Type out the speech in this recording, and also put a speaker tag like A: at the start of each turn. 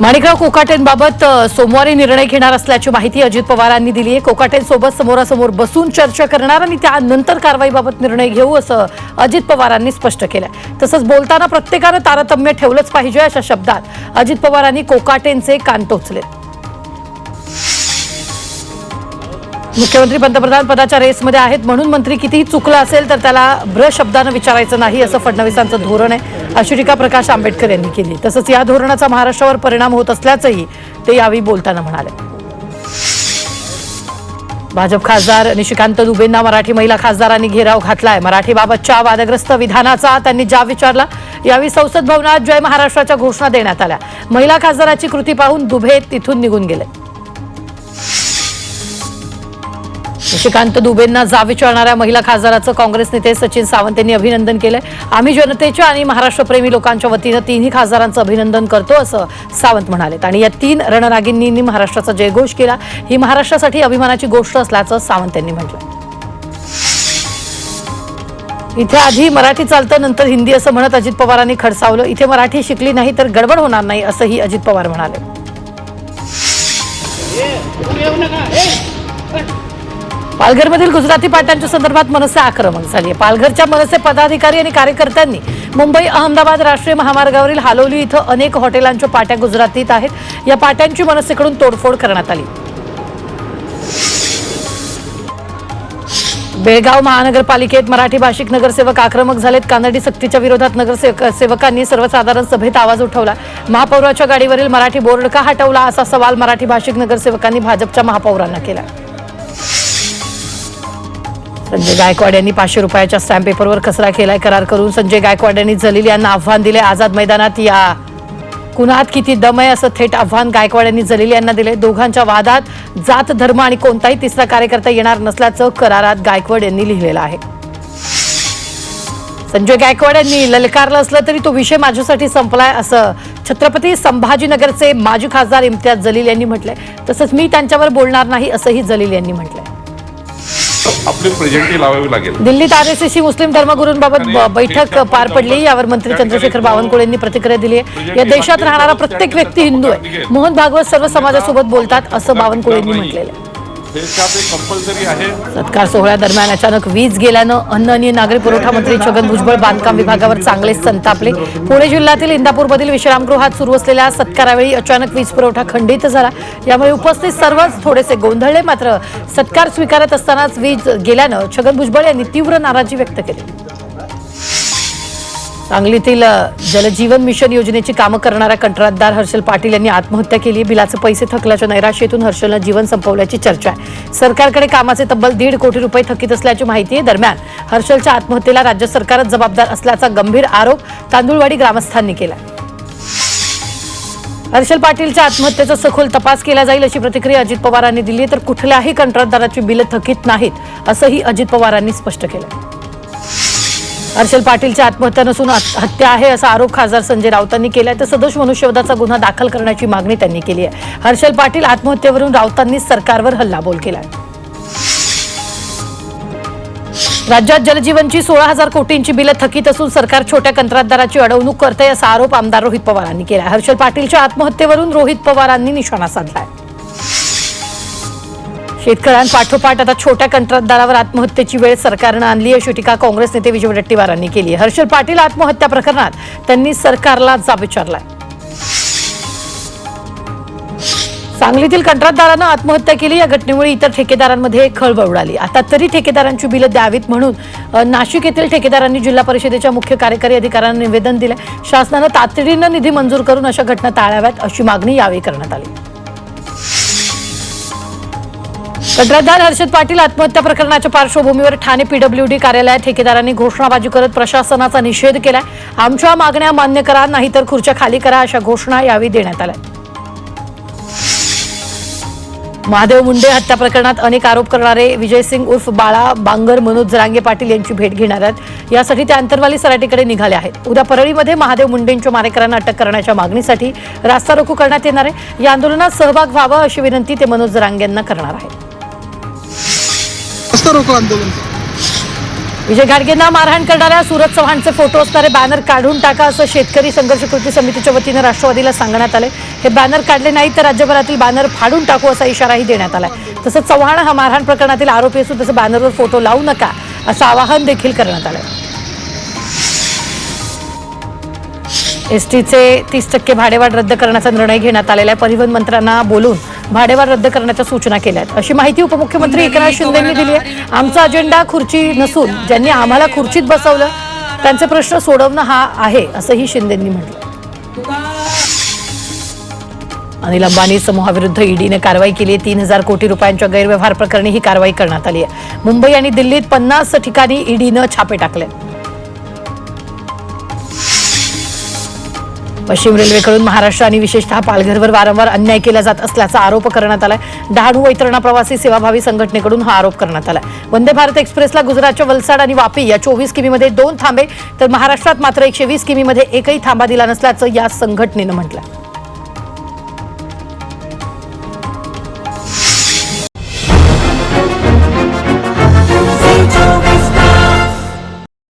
A: माणिकराव कोकाटेंबाबत सोमवारी निर्णय घेणार असल्याची माहिती अजित पवारांनी दिली आहे. कोकाटेंसोबत समोरासमोर बसून चर्चा करणार आणि त्यानंतर कारवाईबाबत निर्णय घेऊ असं अजित पवारांनी स्पष्ट केलं तसंच बोलताना प्रत्येकानं तारतम्य ठेवलंच पाहिजे अशा शब्दात अजित पवारांनी कोकाटेंचे कान टोचले मुख्यमंत्री पंतप्रधान पदाच्या रेसमध्ये आहेत. म्हणून मंत्री कितीही चुकलं असेल तर त्याला भ्र शब्दानं विचारायचं नाही असं फडणवीसांचं धोरण आहे. अशी टीका प्रकाश आंबेडकर यांनी केली. तसंच या धोरणाचा महाराष्ट्रावर परिणाम होत असल्याचंही ते यावेळी बोलताना म्हणाले. भाजप खासदार निशिकांत दुबेंना मराठी महिला खासदारांनी घेराव घातलाय. मराठीबाबतच्या वादग्रस्त विधानाचा त्यांनी जाब विचारला. यावेळी संसद भवनात जय महाराष्ट्राच्या घोषणा देण्यात आल्या. महिला खासदाराची कृती पाहून दुबे तिथून निघून गेले. निशिकांत दुबेंना जाब विचारणाऱ्या महिला खासदाराचं काँग्रेस नेते सचिन सावंत यांनी अभिनंदन केलंय. आम्ही जनतेच्या आणि महाराष्ट्रप्रेमी लोकांच्या वतीनं तिन्ही खासदारांचं अभिनंदन करतो असं सावंत म्हणालेत. आणि या तीन रणरागिंनी महाराष्ट्राचा जयघोष केला. ही महाराष्ट्रासाठी अभिमानाची गोष्ट असल्याचं सावंत यांनी म्हटलं इथे आधी मराठी चालतं नंतर हिंदी असं म्हणत अजित पवारांनी खडसावलं. इथे मराठी शिकली नाही तर गडबड होणार नाही असंही अजित पवार म्हणाले. पालघरमधील गुजराती पाट्यांच्या संदर्भात मनसे आक्रमक झाली आहे. पालघरच्या मनसे पदाधिकारी आणि कार्यकर्त्यांनी मुंबई अहमदाबाद राष्ट्रीय महामार्गावरील हालोली इथं अनेक हॉटेलांच्या पाट्या गुजरातीत आहेत. या पाट्यांची मनसेकडून तोडफोड करण्यात आली. बेळगाव महानगरपालिकेत मराठी भाषिक नगरसेवक आक्रमक झालेत. कानडी सक्तीच्या विरोधात नगरसेवक सेवकांनी सर्वसाधारण सभेत आवाज उठवला. महापौराच्या गाडीवरील मराठी बोर्ड का हटवला असा सवाल मराठी भाषिक नगरसेवकांनी भाजपच्या महापौरांना केला. संजय गायकवाड यांनी पाचशे रुपयाच्या स्टॅम्प पेपरवर कचरा केलाय करार करून संजय गायकवाड यांनी जलील यांना आव्हान दिले आझाद मैदानात या. कुणात किती दम आहे असं थेट आव्हान गायकवाड यांनी जलील यांना दिले दोघांच्या वादात जात धर्म आणि कोणताही तिसरा कार्यकर्ता येणार नसल्याचं करारात गायकवाड यांनी लिहिलेलं आहे. संजय गायकवाड यांनी ललकारलं असलं तरी तो विषय माझ्यासाठी संपलाय असं छत्रपती संभाजीनगरचे माजी खासदार इम्तियाज जलील यांनी म्हटलंय. तसंच मी त्यांच्यावर बोलणार नाही असंही जलील यांनी म्हटलंय.
B: आपली प्रेझेंटी लावावी लागेल.
A: दिल्लीत आरएसएसची मुस्लिम धर्मगुरूंबाबत ब- बैठक पार पडली. यावर मंत्री चंद्रशेखर बावनकुळे यांनी प्रतिक्रिया दिली आहे. या देशात राहणारा प्रत्येक व्यक्ती हिंदू आहे. मोहन भागवत सर्व समाजासोबत बोलतात असं बावनकुळे यांनी म्हटलेलं आहे. सत्कार सोहळ्यादरम्यान अचानक वीज गेल्यानं अन्न आणि नागरी पुरवठा मंत्री छगन भुजबळ बांधकाम विभागावर चांगलेच संतापले. पुणे जिल्ह्यातील इंदापूरमधील विश्रामगृहात सुरू असलेल्या सत्कारावेळी अचानक वीज पुरवठा खंडित झाला. यामुळे उपस्थित सर्वच थोडेसे गोंधळले मात्र सत्कार स्वीकारत असतानाच वीज गेल्यानं छगन भुजबळ यांनी तीव्र नाराजी व्यक्त केली. सांगलीतील जलजीवन मिशन योजनेची कामं करणाऱ्या कंत्राटदार हर्षल पाटील यांनी आत्महत्या केली. बिलाचे पैसे थकल्याच्या नैराश्येतून हर्षलनं जीवन संपवल्याची चर्चा आहे. सरकारकडे कामाचे तब्बल दीड कोटी रुपये थकीत असल्याची माहिती आहे. दरम्यान हर्षलच्या आत्महत्येला राज्य सरकारच जबाबदार असल्याचा गंभीर आरोप तांदुळवाडी ग्रामस्थांनी केला हर्षल पाटीलच्या आत्महत्येचा सखोल तपास केला जाईल अशी प्रतिक्रिया अजित पवारांनी दिली तर कुठल्याही कंत्राटदाराची बिलं थकीत नाहीत असंही अजित पवारांनी स्पष्ट केलं हर्षल पाटीलची आत्महत्या नसून हत्या आहे असा आरोप खासदार संजय राऊतांनी केलाय. तर सदोष मनुष्यवधाचा गुन्हा दाखल करण्याची मागणी त्यांनी केली आहे. हर्षल पाटील आत्महत्येवरून राऊतांनी सरकारवर हल्लाबोल केलाय. राज्यात जलजीवनची सोळा हजार कोटींची बिलं थकीत असून सरकार छोट्या कंत्राटदाराची अडवणूक करते असा आरोप आमदार रोहित पवारांनी केला हर्षल पाटीलच्या आत्महत्येवरून रोहित पवारांनी निशाणा साधलाय. शेतकऱ्यांपाठोपाठ आता छोट्या कंत्राटदारावर आत्महत्येची वेळ सरकारनं आणली अशी टीका काँग्रेस नेते विजय वडेट्टीवारांनी केली आहे. हर्षल पाटील आत्महत्या प्रकरणात त्यांनी सरकारला जाब विचारलाय. सांगलीतील कंत्राटदारानं आत्महत्या केली. या घटनेमुळे इतर ठेकेदारांमध्ये खळबळ उडाली. आता तरी ठेकेदारांची बिलं द्यावीत म्हणून नाशिक येथील ठेकेदारांनी जिल्हा परिषदेच्या मुख्य कार्यकारी अधिकाऱ्यांना निवेदन दिलंय. शासनानं तातडीनं निधी मंजूर करून अशा घटना टाळाव्यात अशी मागणी यावेळी करण्यात आली. कंत्राटदार हर्षद पाटील आत्महत्या प्रकरणाच्या पार्श्वभूमीवर ठाणे पीडब्ल्यूडी कार्यालयात ठेकेदारांनी घोषणाबाजी करत प्रशासनाचा निषेध केलाय. आमच्या मागण्या मान्य करा नाहीतर खुर्च्या खाली करा अशा घोषणा यावेळी देण्यात आल्या. महादेव मुंडे हत्या प्रकरणात अनेक आरोप करणारे विजय सिंग उर्फ बाळा बांगर मनोज जरांगे पाटील यांची भेट घेणार आहेत. यासाठी ते अंतरवाली सराटीकडे निघाले आहेत. उद्या परळीमध्ये महादेव मुंडेंच्या मारेकरांना अटक करण्याच्या मागणीसाठी रास्ता रोको करण्यात येणार आहे. या आंदोलनात सहभाग व्हावा अशी विनंती ते मनोज जरांगे यांना करणार आहेत.
C: रस्ता रोको आंदोलन
A: विजय घाडगेंना मारहाण करणाऱ्या सुरज चव्हाणचे फोटो असणारे बॅनर काढून टाका असं शेतकरी संघर्ष कृती समितीच्या वतीनं राष्ट्रवादीला सांगण्यात आले हे बॅनर काढले नाही तर राज्यभरातील बॅनर फाडून टाकू असा इशाराही देण्यात आलाय. तसंच चव्हाण हा मारहाण प्रकरणातील आरोपी असून तसं बॅनरवर फोटो लावू नका असं आवाहन देखील करण्यात आलं एसटीचे तीस टक्के भाडेवाढ रद्द करण्याचा निर्णय घेण्यात आलेला आहे. परिवहन मंत्र्यांना बोलून भाडेवाढ रद्द करण्याच्या सूचना केल्या आहेत. अशी माहिती उपमुख्यमंत्री एकनाथ शिंदेंनी दिली आहे. आमचा अजेंडा खुर्ची नसून ज्यांनी आम्हाला खुर्चीत बसवलं त्यांचे प्रश्न सोडवणं हा आहे असंही शिंदेंनी म्हटलं. अनिल अंबानी समूहाविरुद्ध ईडीने कारवाई केली तीन हजार कोटी रुपयांच्या गैरव्यवहार प्रकरणी ही कारवाई करण्यात आली आहे. मुंबई आणि दिल्लीत पन्नास ठिकाणी ईडीनं छापे टाकले पश्चिम रेल्वेकडून महाराष्ट्र आणि विशेषतः पालघरवर वारंवार अन्याय केला जात असल्याचा आरोप करण्यात आलाय. डहाणू वैतरणा प्रवासी सेवाभावी संघटनेकडून हा आरोप करण्यात आलाय. वंदे भारत एक्सप्रेसला गुजरातच्या वलसाड आणि वापी या चोवीस किमीमध्ये दोन थांबे तर महाराष्ट्रात मात्र एकशे वीस किमीमध्ये एकही थांबा दिला नसल्याचं या संघटनेनं म्हटलं